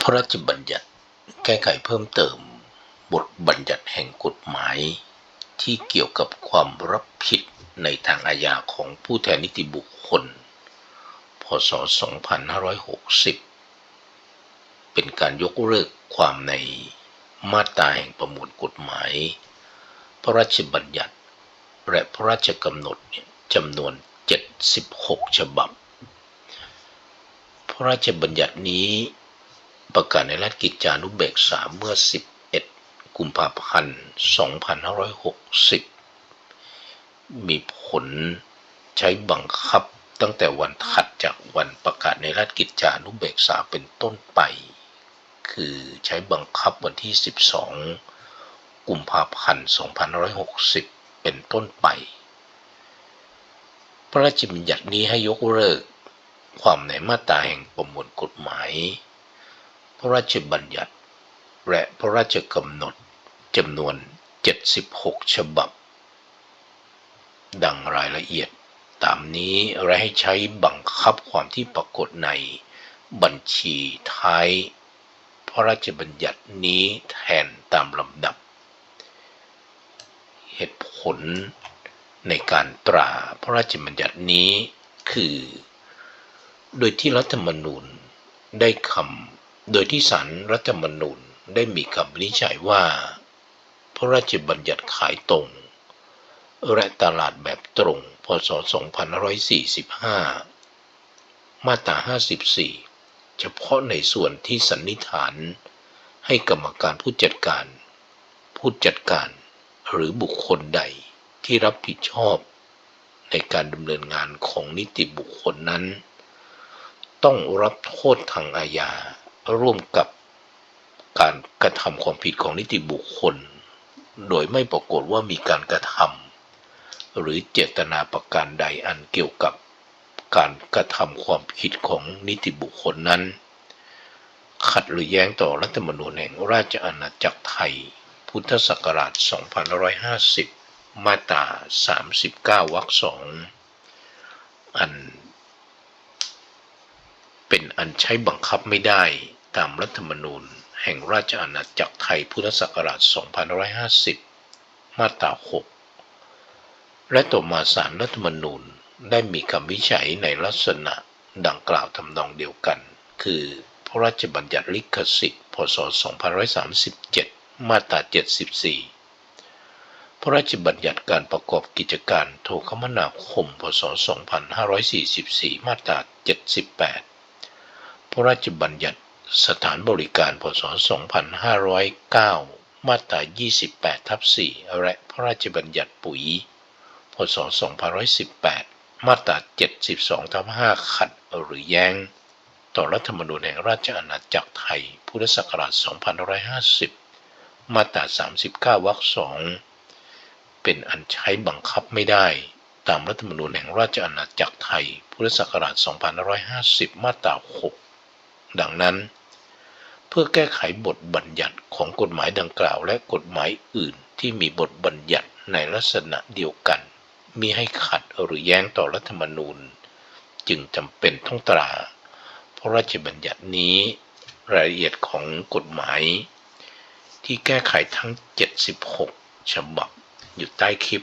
พระราชบัญญัติแก้ไขเพิ่มเติม บทบัญญัติแห่งกฎหมาย ที่เกี่ยวกับความรับผิดในทางอาญาของผู้แทนนิติบุคคล พศ 2560 เป็นการยกเลิกความในมาตราแห่งประมวลกฎหมาย พระราชบัญญัติ และพระราชกำหนดจำนวน 76 ฉบับ พระราชบัญญัตินี้ ประกาศในราชกิจจานุเบกษาเมื่อ 11 กุมภาพันธ์ 2560 มีผลใช้บังคับตั้งแต่วันถัดจากวันประกาศในราชกิจจานุเบกษาเป็นต้นไป คือใช้บังคับวันที่ 12 กุมภาพันธ์ 2560 เป็นต้นไป พระราชบัญญัตินี้ให้ยกเลิกความในมาตราแห่งประมวลกฎหมาย พระราชบัญญัติ และพระราชกำหนดจำนวน 76 ฉบับ ดังรายละเอียดตามนี้และให้ใช้บังคับความที่ปรากฏในบัญชีท้ายพระราชบัญญัตินี้แทนตามลำดับ เหตุผลในการตราพระราชบัญญัตินี้คือ โดยที่รัฐธรรมนูญได้คำ โดยที่ศาลรัฐธรรมนูญได้มีคำวินิจฉัยว่า พระราชบัญญัติขายตรง และตลาดแบบตรง พศ 2545 มาตรา 54 เฉพาะในส่วนที่สันนิษฐาน ให้กรรมการผู้จัดการ ผู้จัดการหรือบุคคลใดที่รับผิดชอบ ในการดำเนินงานของนิติบุคคลนั้น ต้องรับโทษทางอาญา ร่วมกับการกระทำความผิดของนิติบุคคล โดยไม่ปรากฏว่ามีการกระทำหรือเจตนาประการใดอันเกี่ยวกับการกระทำความผิดของนิติบุคคลนั้น ขัดหรือแย้งต่อรัฐธรรมนูญแห่งราชอาณาจักรไทย พุทธศักราช 2550 มาตรา 39 วรรคสองอันเป็นอันใช้บังคับไม่ได้ ตามรัฐธรรมนูญ แห่งราชอาณาจักรไทยพุทธศักราช 2550 มาตรา 6 และต่อมาศาลรัฐธรรมนูญได้มีคำวิจัยในลักษณะดังกล่าวทำนองเดียวกัน คือพระราชบัญญัติลิขสิทธิ์ พศ 2537 มาตรา 74พระราชบัญญัติการประกอบกิจการโทรคมนาคม พศ 2544 มาตรา 78 พระราชบัญญัติ สถานบริการพศ 2509 มาตรา 28 ทับ 4 และพระราชบัญญัติปุ๋ย พศ 2518 มาตรา 72 ทับ 5 ขัดหรือแย้ง ต่อรัฐธรรมนูญแห่งราชอาณาจักรไทย พุทธศักราช 2550 มาตรา 39 วรรคสองเป็นอันใช้บังคับไม่ได้ตามรัฐธรรมนูญแห่งราชอาณาจักรไทย พุทธศักราช 2550 มาตรา 6 ดังนั้น เพื่อแก้ไขบทบัญญัติของกฎหมายดังกล่าวและกฎหมายอื่นที่มีบทบัญญัติในลักษณะเดียวกันมีให้ขัดหรือแย้งต่อรัฐธรรมนูญ จึงจำเป็นต้องตรา พระราชบัญญัตินี้รายละเอียดของกฎหมาย ที่แก้ไขทั้ง 76 ฉบับอยู่ใต้คลิป